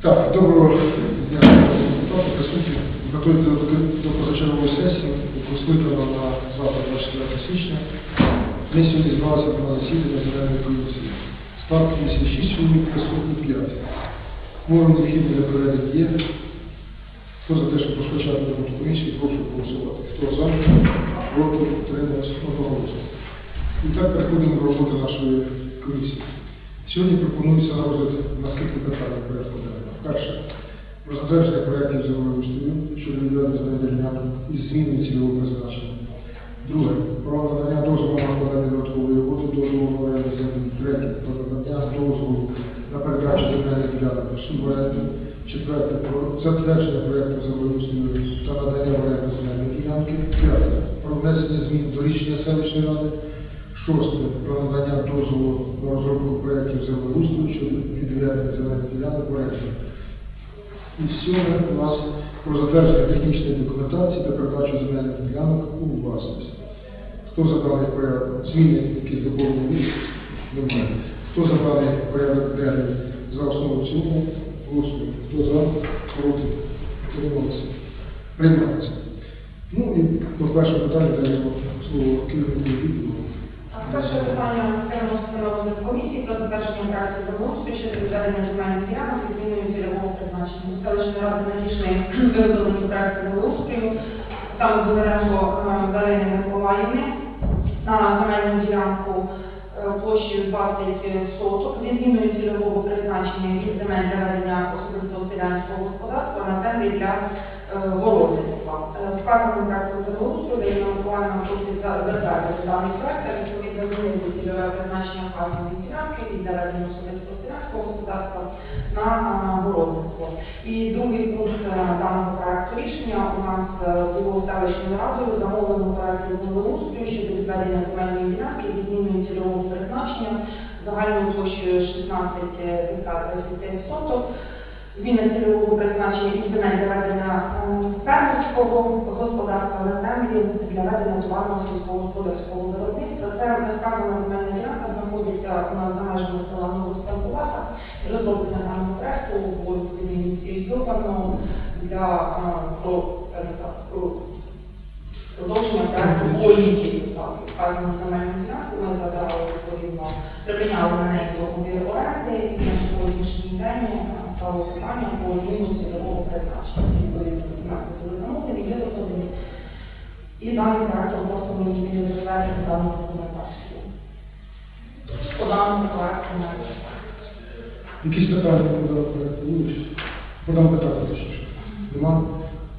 Так, доброго дня, депутати, присутні. Готуєте до, позачергової сесії, яку на завтра 24 січня. Ми сьогодні збиралися на засідання земельної комісії. Склад 56 чоловік, присутні 5. Кворум необхідний для проведення є. Хто за те, щоб розпочати роботу комісії, прошу голосувати. Хто за, проти, утримався, одноголосно. І так переходимо до роботи нашої комісії. Сьогодні пропонується на розгляд наступні питання порядку денного. Перше. Про затвердження проєктів землеустрою щодо відведення ділянок із зміною цільового призначення. Друге. Про надання дозволу на виконання додаткової роботи дозволу на оренду землі. Третє. Про надання дозволу на передачу земельних ділянок у суборенду. Четверте. Про затвердження проєкту землеустрою та надання оренду земельної ділянки. П'яте. Про внесення змін до рішення селищної ради. Шосте. Про надання дозволу на розробку проєктів землеустрою щодо відведення земельних ділянок в оренду. І сьоме у нас про затвердження технічної документації та передачу земельних ділянок у власність. Хто за даний порядок? Зміни, які доповнені? Немає. Хто за даний порядок денний за основу цілому? Голосуємо. Хто за? Проти? Утрималися? Приймається. Ну і до першого питання даємо слово керівнику відділу. Перше питання переносимо на розгляд комісії про затвердження проекту землеустрою щодо відведення земельних ділянок і зміною цільового призначення. Селищної ради надійшли виготовлені проекти землеустрою. Там Бондаренко Дарини Миколаївни на земельну ділянку е, площею 20 соток зі зміною цільового призначення від земель для ведення особистого селянського господарства на землі для е, городництва. Е, Вказаним проектом землеустрою Миколаївна просить за- затвердити даний проект та відповідно змінити цільове призначення вказаної ділянки від для особистого селянського господарства на е, городництво. І другий пункт е, даного проекту рішення у нас е, було селищною радою замовлено проекту землеустрою щодо відведення земельної ділянки від зміною цільового призначення загальною площею 16 гектар 35 соток. Зміна цільового призначення із земель для фермерського господарства на землі для ведення товарного сільськогосподарського виробництва. Це вказана земельна ділянка знаходиться у нас за межами села Новостанкувата. Розроблення даного проекту було ініційовано для е, продовження проекту політики. Вказану земельну ділянку ми задали відповідно, припиняли на неї договір оренди і на сьогоднішній день е, стало питання по зміну цільового призначення. Відповідно, документи були замовлені, виготовлені. І даним проектом просто ми не затвердити дану документацію. По даному проекту на Якісь питання по даному проекту є? По питанню точніше. Нема?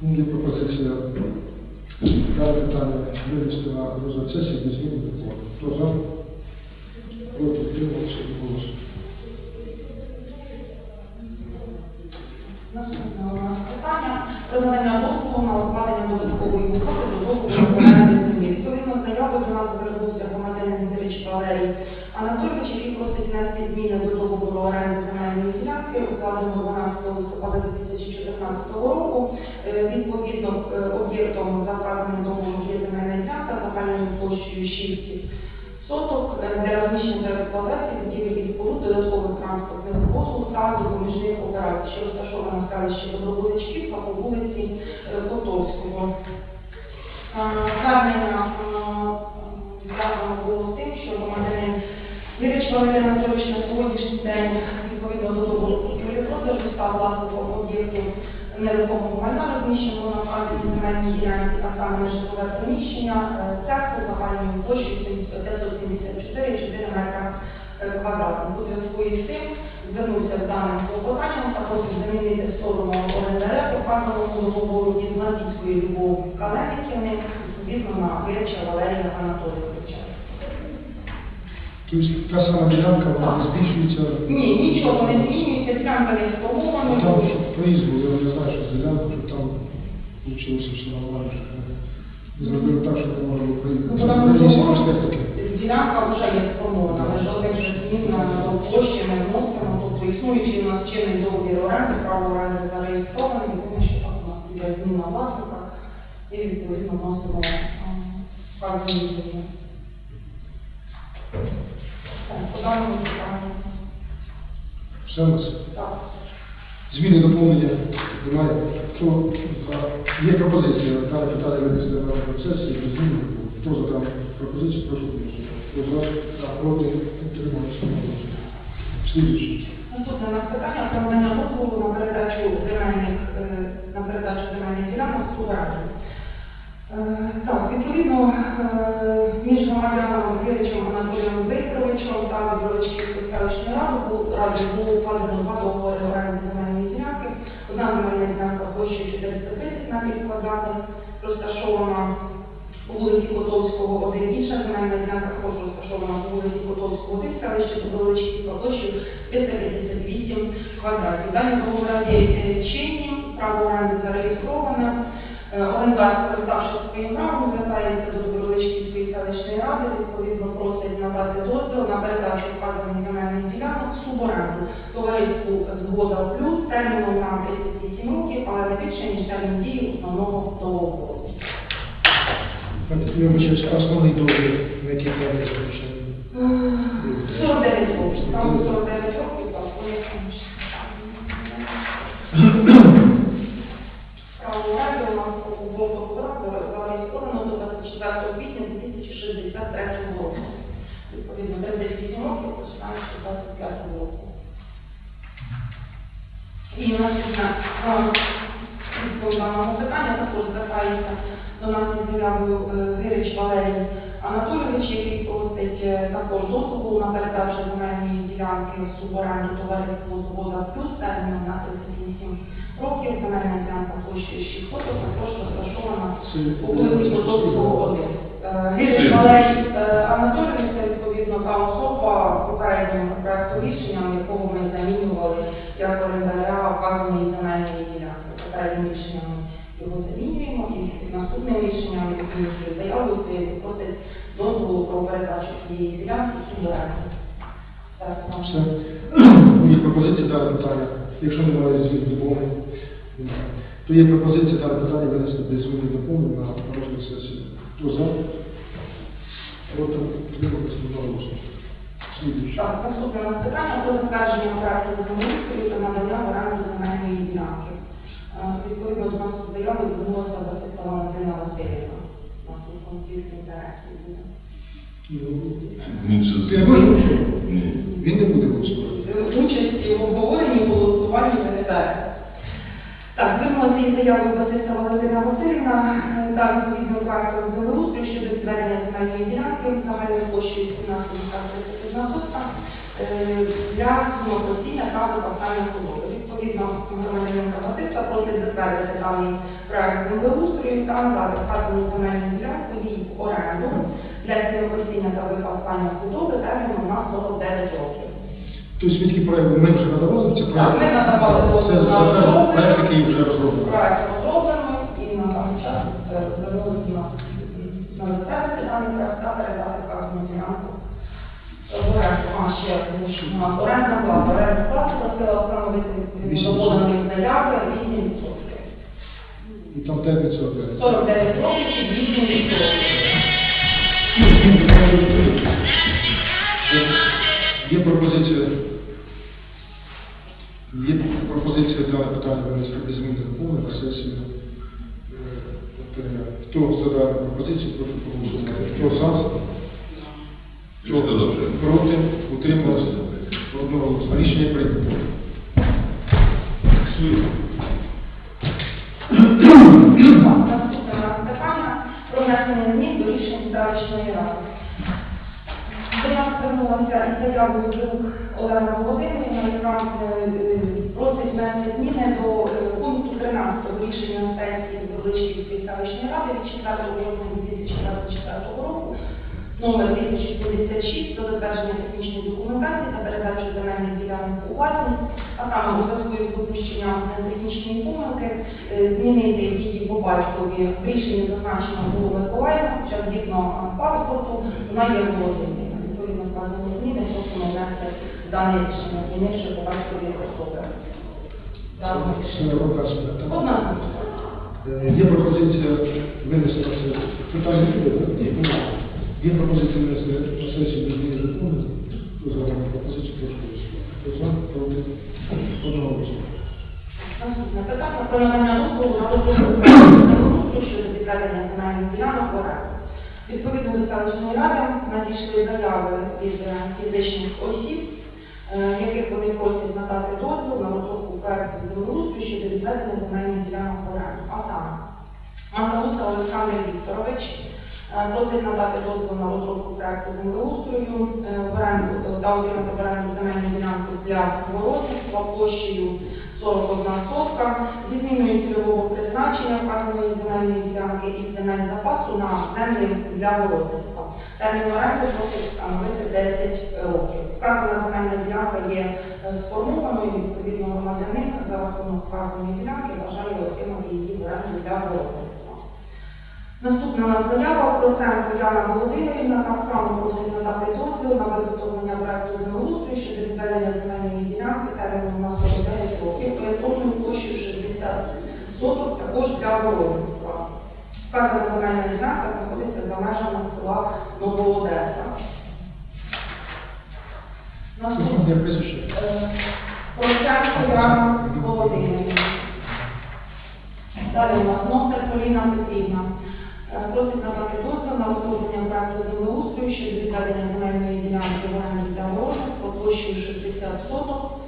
Ну, є пропозиція дане питання винести на розгляд сесії без змін до. Хто за? Проти утримався голосу. Наступне питання про надання дозволу на укладення додаткової угоди до землі. Відповідно, заяви до нас звернувся громадянин Андрійович Валерій Анатолійович, який просить внести зміни до договору оренди земельної ділянки, укладеного 12 листопада 2014 року. Відповідно, об'єктом за вказаним договором є земельна ділянка загальною площею 6 соток е, для розміщення та експлуатації будівель споруд додаткових транспортних послуг та допоміжних операцій, що розташована в селищі Доброволичківка по вулиці е, Котовського. Е, Звернення було з тим, що громадянин Юрій Валерій Анатолійович на сьогоднішній день відповідно до договору купівлі продажу став власником об'єктів нерухомого майна розміщеного на фазі земельній ділянці, а саме житлове приміщення, е, церкву загальною площею 574,4 метра е, квадратних. У зв'язку із цим звернувся з даним клопотанням та просить замінити сторону ОРНР показаного договору із Латівської Любов Калеміківни, відповідно на Греча Валерія Анатолійовича. Та сама ділянка, вона не збільшується. Ні, нічого не змінюється, ділянка не А там що проїзд був, я не знаю, що з ділянку, що там вийшло, що нормально. Зробили так, щоб не можна було Ну, проїхати. не таке. Ділянка вже є сформована, але жодних же змін на площі ми вносимо, тобто існуючий у нас чинний договір оренди, право оренди зареєстрований, тому що так у нас є зміна власника і відповідно вносимо вказані зміни. Так, по даному питанню. Все у нас. Так. Зміни доповнення немає. Хто за? Є пропозиція дане питання винести на сесію без змін. Хто за дану пропозицію, прошу голосувати. Хто за? Так, проти, утримався. Слідуючий. Наступне у нас питання про надання дозволу на передачу земельних е, на передачу земельних ділянок субраді. Так, відповідно, е, між громадяном Віричем Анатолієм Вікторовичем та Білочківською селищною радою бу- було укладено два договори оренди земельної ділянки. Одна земельна ділянка площею 430 метрів квадратних, розташована по вулиці Котовського, 1, інша земельна ділянка також розташована по вулиці Котовського, 1, селище Добровичківська площею 358 квадратів. Дані договори є е, чинні, право оренди зареєстроване. Е, Орендар, скориставшись своїм правом, звертається до Добровичківської селищної ради, відповідно просить надати дозвіл на передачу вказаних земельних ділянок суборенду товариству «Згода плюс» терміном на 38 років, але не більше, ніж термін дії основного договору. Я вибачаюсь, основний договір, на який термін заключений? 49 років, там 49 2025 році. І наступне даного питання також звертається до нас заявою е, Гирич Валерій Анатолійович, який просить е, також дозволу на передачу земельної ділянки суборенду товариству «Свобода плюс» терміном на 38 років, земельна ділянка площею 6 років, також розташована у вулиці Подобського 1. Е, Гирич Валерій Анатолійович відповідно та особа попереднім проекту рішенням, якого ми замінювали як орендаря вказаної земельної ділянки. Попереднім рішенням його замінюємо і наступним рішенням заявою стоїть просить дозволу про передачу цієї ділянки суборенду. Є пропозиція дане питання. Якщо немає змін доповнень, то є пропозиція дане питання винести без змін доповнень на розгляд сесії. Хто за? Проти, утримався, одноголосно. Слідуючий. Так, наступне у нас питання про затвердження проекту землеустрою та надання в оренду земельної ділянки. Е, Відповідно до нас заяви звернулася Васильова Валентина Васильівна. У нас конфлікт інтересів буде. Він же Ти можеш? Ні. Він не буде голосувати. Участі в обговоренні голосуванні бере. Так, звернулася із заявою Басиста Валентина Васильівна е, та відповідно землеустрою щодо відведення земельної ділянки загальною площею 17 сотка для самопроціння та викопання худоби. Відповідно, громадянка Басиста просить затвердити даний проект землеустрою та надати вказану земельну ділянку їй в оренду для самопроціння та викопання худоби терміном на 49 років. Тобто такі проекти ми вже надавали ці Так, ми надавали Це дозвіл на розроблення. проект, який вже розроблений. Проект розроблено і на даний час е, звернулися на на проект та передати вказану ділянку. А, ще орендна плата. Орендна плата відповідно до поданої заяви 8%. І там термін 49. 49 років і 8%. Є пропозиція. Є пропозиція дане питання винести без змін доповнень на сесію. Хто за дану пропозицію, прошу проголосувати. Хто за? Хто? Проти? Утримався? Одного рішення прийнято. Про внесення змін до рішень селищної ради. До нас звернулася заявою друг Олена Володимирівна, яка е, е, просить внести зміни до е, пункту 13 рішення сесії Величківської селищної ради від 4 жовтня 2024 року, номер 1076 про затвердження технічної документації та передачу земельних ділянок у власність, а саме у зв'язку із допущенням технічної помилки, е, змінити її по батькові в зазначено було Миколаївна, хоча згідно паспорту вона є Володимирівна. Відповідно, вказані зміни, просимо внести дане рішення, змінивши по батькові особи. Одна. Е, Є пропозиція винести на сесію. Питання буде, так? Ні, немає. Є пропозиція винести на сесію без змін та доповнень. Хто за дану пропозицію, прошу голосувати. Хто за? Проти? Одного голосу. про надання дозволу на розробку щодо відведення земельних ділянок в оренду. Відповідно до селищної ради надійшли заяви від е, фізичних осіб, е, яких вони просять надати дозвіл на розробку проекту землеустрою щодо відведення земельних ділянок оренду. А саме, Мандауса Олександр Вікторович е, просить надати дозвіл на розробку проекту землеустрою е, в оренду та отримати в оренду земельну ділянку для городництва площею 41 сотка зі зміною цільового призначення вказаної земельної ділянки і земель запасу на землі для городництва. Термін оренди просить встановити 10 років. Вказана земельна ділянка є е, сформованою, відповідно громадянин за рахунок вказаної ділянки вважає отримати її в для городництва. Наступна заява про центр Яна Володимирівна так само просить надати дозвіл на виготовлення проекту землеустрою щодо відведення земельної ділянки терміном на 49 років, орієнтовною площею 60 соток також для городництва. Вказана земельна ділянка знаходиться за межами села Новоодеса. Проценко Яна Володимирівна. Далі у нас Ностер Поліна Петрівна. Просить надати дозвіл на розроблення проекту землеустрою щодо відведення земельної ділянки в оренду для городництва площею 60 соток.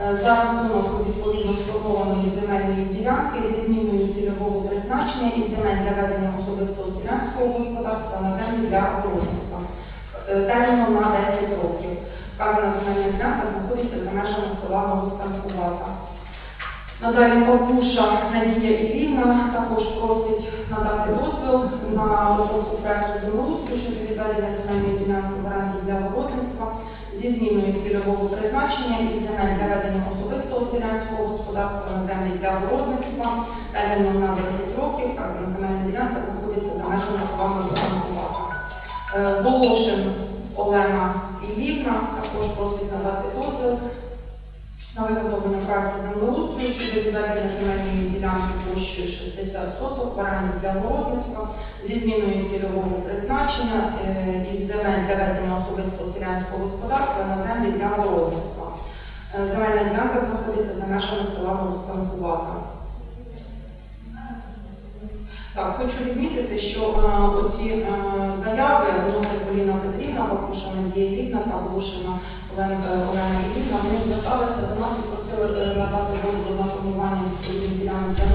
Е, За рахунок відповідно сформованої земельної ділянки зі зміною цільового призначення і земель для ведення особистого селянського господарства на землі для городництва. Е, Терміном на 10 років. Вказана земельна ділянка знаходиться за межами села Новостанкувата. Надалі Павлуша Надія Іллівна також просить надати дозвіл на розробку проекту землеустрою щодо відведення земельної ділянки в для городництва зі зміною цільового призначення і земель для особистого селянського господарства на землі для городництва терміном на 10 років, так земельна ділянка знаходиться за межами вами Новостанкувата. Е, Волошин Олена Ілівна також просить надати дозвіл на виготовлення проекту землеустрою щодо відведення земельної ділянки площею 60 соток в оренду для городництва зі зміною цільового призначення е, із земель для ведення особистого господарства на землі для городництва. Е, Земельна ділянка знаходиться за межами села Новостанкувата. Так, хочу відмітити, що е, оці заяви вносить Поліна Петрівна, Бакуша Надія Іллівна та Глушина Олена е, Олена Іллівна, вони зверталися до нас і просили е, надати дозвіл на формування відповідної ділянки для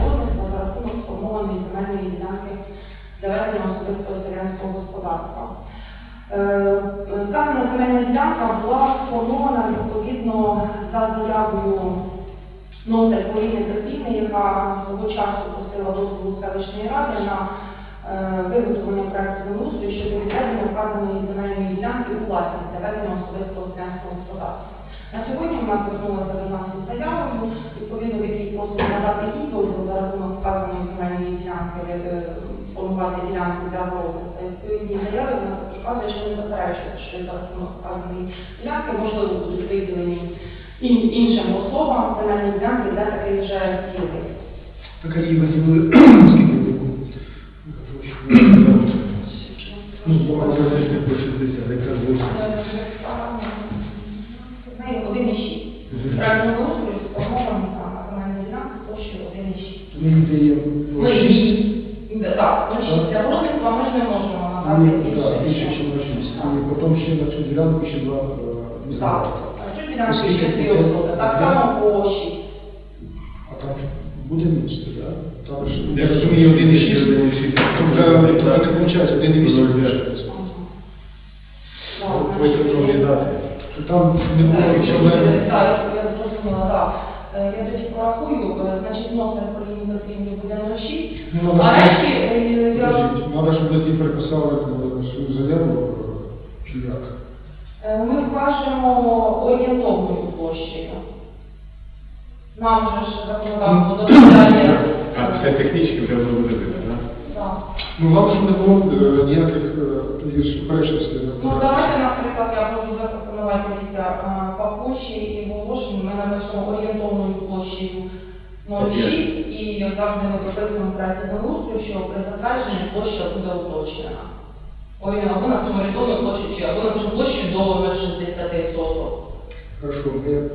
за рахунок сформованої земельної ділянки для ведення особистого селянського господарства. Е, Дана земельна ділянка була сформована відповідно за заявою Нотер Поліни Петрівни, яка свого часу просила дозволу селищної ради на е, виготовлення проекту землеустрою щодо відведення вказаної земельної ділянки у власність ведення особистого селянського господарства. На сьогодні вона звернулася до нас із заявою, відповідно в якій просить надати дозвіл за рахунок вказаної земельної ділянки е, формувати ділянку для городництва. І в відповідній вона також вказує, що не заперечує, що за рахунок вказаної ділянки можливо будуть виділені ін- іншим особам земельні ділянки для таких вже цілей. Так, потім ще на цю ділянку ще два... е, не знаю. Так, а що ділянки ще дві особи, так само по 6. А там буде місце, так? Там ж... Я розумію, один і шість. Тобто, не виходить, один і вісім виходить. Там не було проблем. Так, я зрозуміла, так. Е, Я тоді порахую, е, значить, Поліні Петрівні буде 06. Ну, А решті, е, я... Треба, щоб ви переписали свою заяву, чи як? Ми вкажемо орієнтовною площею. Нам же ж законодавство дозволяє. А все технічки вже видно, так? Так. Ну, головне, щоб не було е, ніяких е, суперечностей. Ну, давайте, наприклад, я можу запропонувати після е, по площі і волошень, ми напишемо орієнтовною площею 0,6 і завжди ми прописуємо в проекті землеустрою, що при затвердженні площа буде уточнена. Ой, або на цьому орієнтовну площу, чи або на цьому площу до 60 соток. Хорошо, ми е,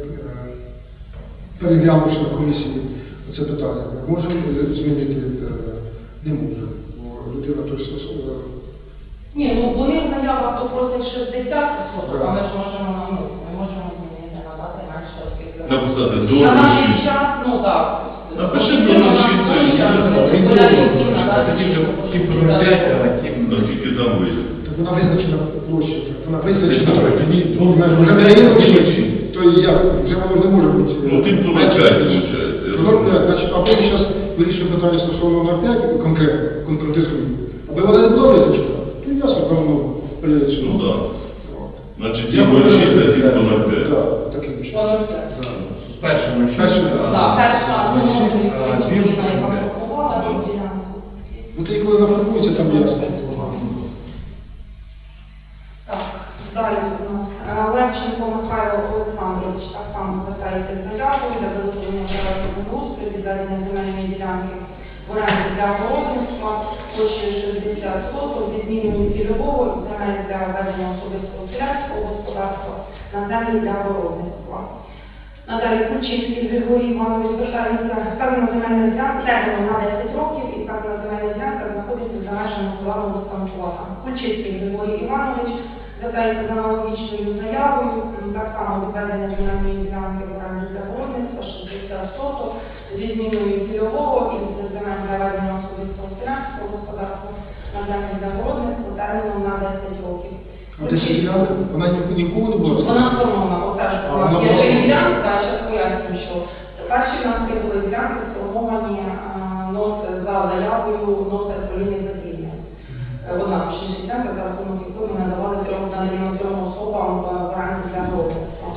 переглянувши на комісії Це питання. Може змінити? е, Не може. Бо людина то е, Ні, ну вони в заявах то 60 соток, а ми ж можемо, ну, ми можемо змінити, надати менше, оскільки... Написати до На наш час, ну так. Напиши до час, це ми ж Він дозволяємо думав, їм надати тоді вже більше, ті бо пріоритети, це- а ті... Ну, тільки там вийде. Вона визначена площа, вона визначена. Вже не є. То і як? Вже воно не може бути. Ну, ти виходить, виходить. я Ну, розумію. значить, або ми зараз вирішуємо питання стосовно 0,5 конкретно, конкретизуємо. Аби вона не була визначена, то ясно, певно, прийде Ну, сюди. так. Значить, ті Я пропоную- та ті по 0,5. Так, все. Так. А- Так, перша, а ну, шість, ну, а ну, ну, ну. Ну, ти коли нафарбується, там ясно. Так, далі е, Левченко Михайло Олександрович так само звертається з заявою для виготовлення проекту землеустрою відведення земельної ділянки в оренду для городництва площею 60 соток зі зміною цільового земель для ведення особистого селянського господарства на землі для городництва. Надалі Кульчинський Григорій Іванович звертається ставлена земельна ділянка терміном на 10 років і ставлена земельна ділянка знаходиться за межами села Новостанкова. Кульчинський Григорій Іванович звертається за аналогічною заявою, так само відведення земельної ділянки в оренду для городництва 60 соток зі зміною цільового і земель для ведення особистого селянського господарства на землі для городництва терміном на 10 років. Ділянка? Вона нікому не була? Вона сформована, оце ж А, у нас вона є була- а зараз поясню, що перші в нас є були ділянки сформовані за заявою носер Поліни Петрівни. Е, Вона точніше ділянка, за рахунок якої ми надавали трьом наданим трьом особам в оренду для городництва.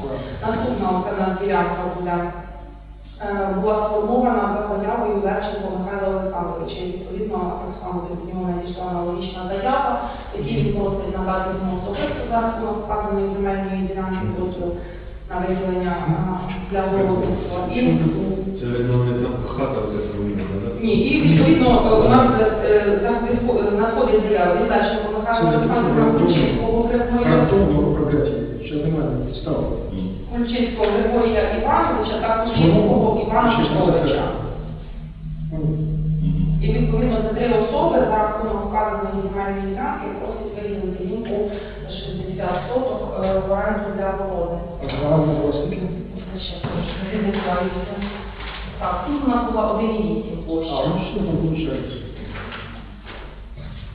Наступна оце в нас ділянка буде е, була сформована за заявою Левченко Михайла Олександровича. І відповідно так само від нього надійшла аналогічна заява, який він просить надати йому особисто за рахунок е, Це видно не там хата вже зруйнована, так? ні, і відповідно е, у нас е, е, надходить заява від Левченко Михайла Олександровича Кучинського Григорія. Гарантовано управляти. Ще немає підстав. Кульчинського Григорія Івановича та Кульчинського Івана Петровича. Мгм. І відповідно за три особи за рахунок вказаної земельної ділянки просить виділити їм по 60 соток е, в оренду для городи. А загальна була скільки? Ще трошки відбувається. Так, тут нас була 1,8 А, площа. ну що там виходить?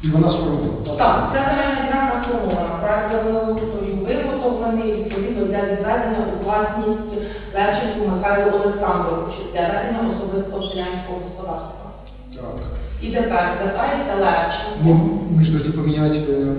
І вона сформована. Так, ця земельна ділянка сформована. Проект землеустрою виготовлений відповідно для відведення у власність Левченку Михайлу Олександровичу для ведення особистого селянського господарства. Так. І тепер звертається Левченко. Ну, ми ж тоді поміняти е,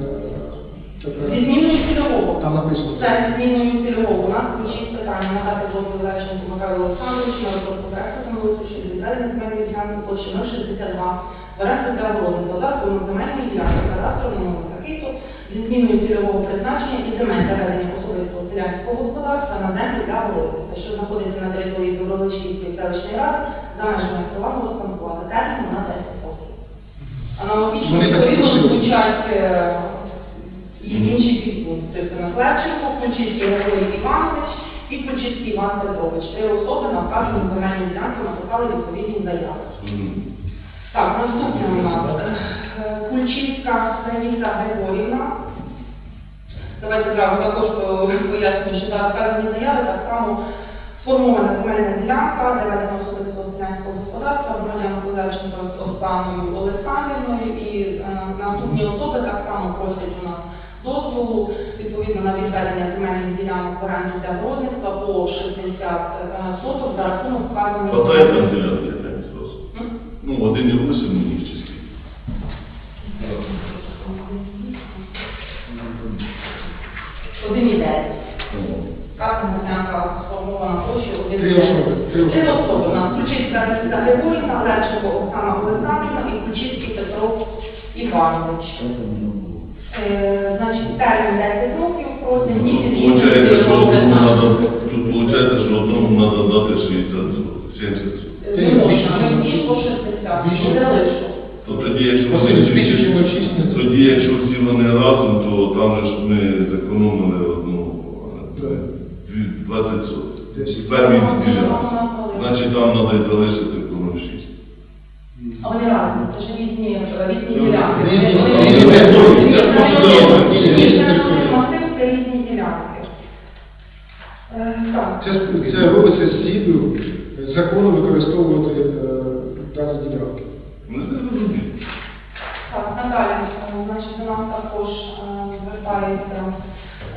Зі зміною цільового. Там написано. Це зі зміною цільового. У нас включить питання надати дозвіл Левченку Михайлу Олександровичу на розробку проекту землеустрою щодо відведення земельної ділянки площі 062 в оренду для оборони додатку на земельні ділянки кадастровий номер такий-то зі зміною цільового призначення і земель для ведення особистого селянського господарства на землю для городництва, що знаходиться на території Добровольчівської селищної ради за межами села Голосанкова за терміном на 10 років. Аналогічно так відповідно звучать е, і інші підпункти. Тобто Наследченко, Ключицький Григорій Іванович і Ключицький Іван Петрович. Три особи на вказану земельну ділянку написали відповідні заяви. Так, наступне у нас е, Кульчицька Станіса Григорівна. Давайте зразу також е, поясню, що так, вказані заяви так само сформована земельна ділянка, де ведення особистого селянського господарства, громадянку Левченко з Оксаною Олександрівною і е, наступні особи так само просять у дозволу відповідно на відведення земельних ділянок в оренду для городництва по 60 е, соток за рахунок вказаної. Хватає там ділянки, я не просто. Ну, один і восім у них числі. Один і дев'ять. Ну, ділянка сформована площею один Три і дев'ять. особи, три особи. Нас Ключицька Росіта Григорівна, Левченко Оксана Олександрівна і Ключицький Петро Іванович. Е, Значить, термін 10 років ні Получається, що одному надо, тут виходить, що одному треба дати 60 соток, 70 соток. Не можна, ми всі по 60. Більше. Буде лише. То тоді, якщо всі- тоді, якщо всі вони разом, то там же ж ми зекономили одну, дві- 20 соток. 10. Перві ділянки. Значить, там треба залишити кому 6. А вони разні, це ж різні, різні Ну, ділянки. різні, Вони- різні це ділянки. Це, це робиться з цілею закону використовувати е, дані ділянки. Ми не розуміємо. Так, надалі, значить, до нас також е, звертається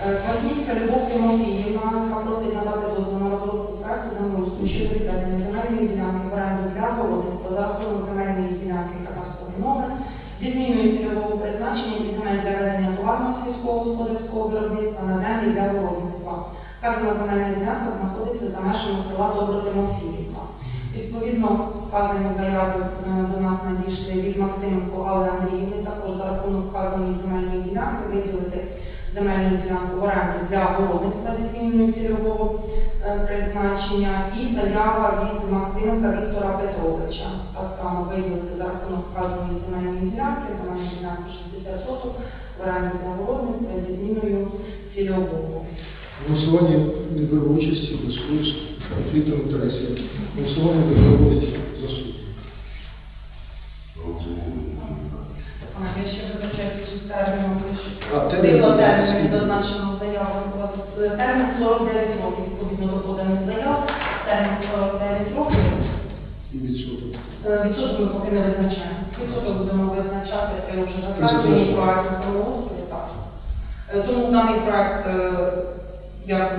е, Любов Тимофіївна, яка просить надати дозвіл на розробку проекту землеустрою щодо відведення земельної ділянки в оренду для городництва за рахунок земельної ділянки кадастровий номер, зі зміною цільового призначення для городництва. Вказана земельна ділянка знаходиться за межами села Добро Тимофіївна. Відповідно, вказані заяви до нас надійшли від Максименко Алли Андріївни, також за рахунок вказаної земельної ділянки виділити земельну ділянку в оренду для городництва зі зміною цільового призначення і заява від Максименка Віктора Петровича. Так само виділити за рахунок вказаної земельної ділянки, земельної ділянки 60 соток в оренду для зі зміною цільового. В голосуванні не беру участі, в зв'язку з інтересів. Голосування не проводить засуд. А, я ще вибачаюся з терміном. А, термін. Заяву. Термін 49 років, відповідно до поданих заяв. Термін 49 років. І відсоток. Е, Відсоток ми поки не визначаємо. Відсоток будемо визначати, це вже затверджений проект правоустрою, так. Е, Тому даний проект, е,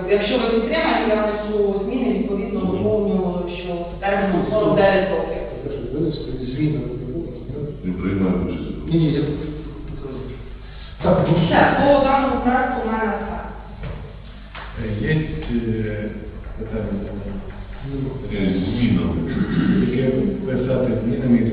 якщо ви підтримаєте, я внесу зміни, відповідно доповню, що терміном 49 років. Винести зміни не буде. Не приймаємо участь. Ні, ні, я... Так, по даному проекту питання, Е, Змінами. яке писати змінами і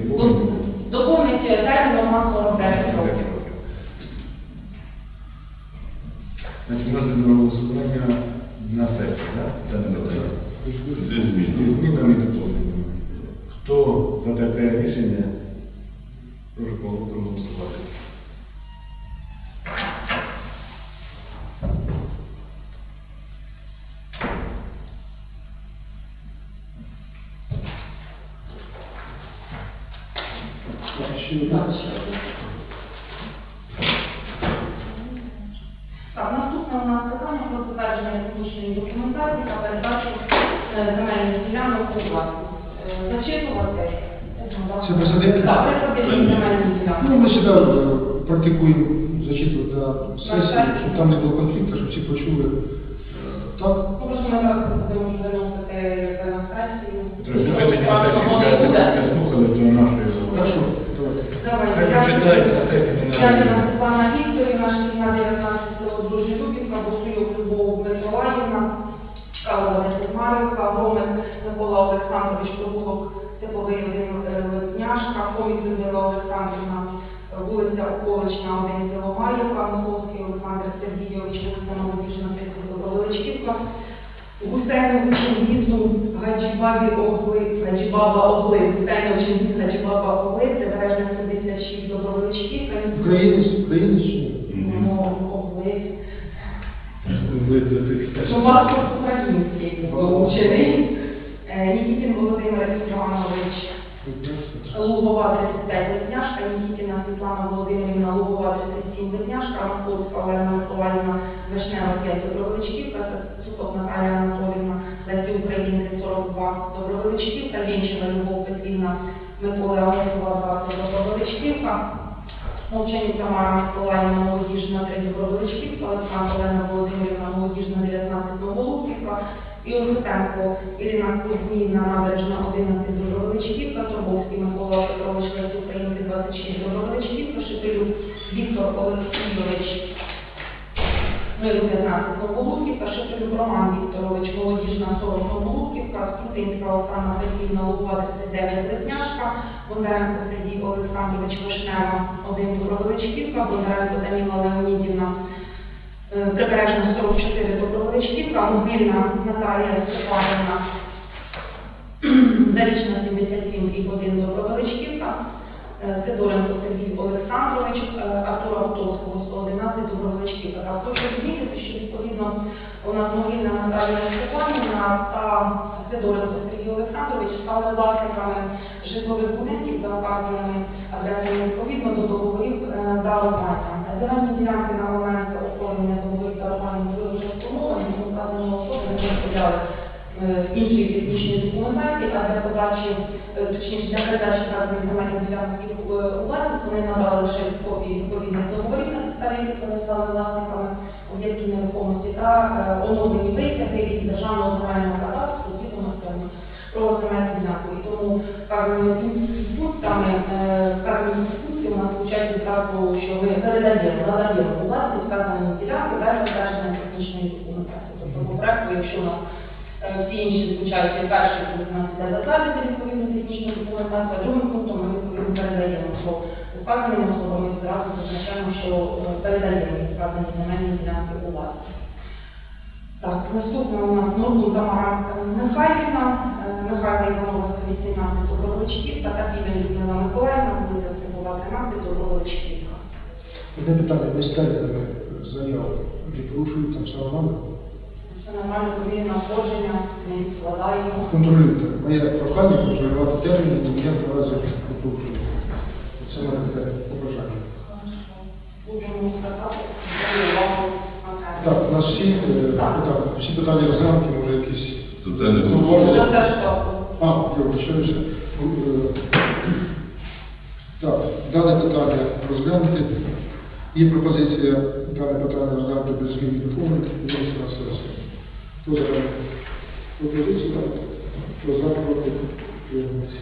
документації та передачу е, земельних ділянок у власність. Е, Зачитувати. Це присадибні? Так, присадибні земельні Ну, ділянки. ми завжди е, практикуємо зачитувати на сесії, щоб там не було конфлікту, щоб всі почули. Е, Так, Ну, просто ми зараз будемо вже виносити як на сесію. Тобто, ви тоді на сесії скажете, слухали до нашої хорошо, давайте. Давайте. Хай почитають на сесії, не Дякую, надо. Світлана Вікторівна, шкільна 19 село Дружні Любівка, Босуюк Любов Миколаївна, Калова Марівка, Гомес Микола Олександрович, Пробулок, Тепловий Вадим Летняшка, Хомік Людмила Олександрівна, вулиця Околична, 1 село Марівка, Московський Олександр Сергійович, вулиця Молодіжна, 30 Величківка, Гусейну Чингізу, Гаджібабі Огли, Гаджібаба Огли, Гусейну Чингіз, Гаджібаба Огли, Прибережна 76 Добровичківка, Українець, українець? Ну, Огли. Ви до тих Ну, паспорт український, учений, Е, Нікітін Володимир Іванович, Лугова 35 Летняшка, Нікітіна Світлана Володимирівна, Лугова 37 Летняшка, Московська Олена Миколаївна, Вишнева 5 Добровичківка, Суток Наталія Анатоліївна, Лесі України 42 Добровичківка, Лінчева Любов Петрівна, Микола Олесова 20 Добровичківка, Мовчані Тамара Миколаївна, молодіжна 3 Добровичківка, Олександра Олена Володимирівна, молодіжна 19 Новолуківка, і Олексенко Ірина Кузьміна, набережна 11 Добровичківка, Тобовський Микола Петрович, Лесі Українки 26 Добровичківка, Шепелюк Віктор Олексійович, Мир 19 Новолуківка, Шепелюк Роман Вікторович, молодіжна 40 Новолуківка, Скрутинська Оксана Петрівна, Лугова 39 Летняшка, Бондаренко Сергій Олександрович Вишнева, 1 Добровичківка, Бондаренко Даніла Леонідівна, Прибережна 44 Добровичківка, Мобільна Наталія Степанівна, Зарічна 77 і 1 Добровичківка, е, Сидоренко Сергій Олександрович, е, Артура Готовського, 111, Добровички. А хочу відмітити, що відповідно у нас Могильна Наталія Степанівна та Сидоренко Сергій Олександрович стали власниками житлових будинків за вказаними адресами відповідно до договорів е, дарування. Земельні ділянки на не розподіляли е, іншої документації, а для подачі, е, точніше для передачі вказаних земельних ділянок е, у власність вони надали лише копії відповідних договорів на підставі яких вони стали власниками об'єктів нерухомості та е, оновлені витяги із державного земельного кадастру згідно цьому про земельну ділянку. І тому вказаними пунктами, е, вказані пункти у нас звучать відразу, що ми передаємо, надаємо власність вказані ділянки без затвердження технічної проекту, якщо у е, всі інші як перший пункт у нас іде затвердити відповідну технічну документацію, а другим пунктом ми відповідно передаємо. То вказаними особами відразу зазначаємо, що е, передаємо вказані земельні ділянки у власність. Так, наступна у нас Норду Тамара Михайлівна, е, Михайло Іванова, 18 Добровичків, та Капіна Людмила Миколаївна, вулиця Степова, 13 Добровичківка. Одне питання, ми стягнемо заяву, чи порушують там все нормально? Це нормально повільне надходження, ми відкладаємо. Контролюйте. Моє прохання контролювати терміни, тому я два рази не порушую. Це моє таке побажання. Будемо сказати, увагу на це. Так, у нас всі, е, так, всі питання розглянуті, може якісь... Тут я не Ну, буду. Вже теж так. А, я вибачаюся. Е, Так, дане питання розглянути. Є пропозиція дане питання розглянути без змін і доповнень, виносити на сесію. Хто за пропозицію? Хто за проти? Утримується.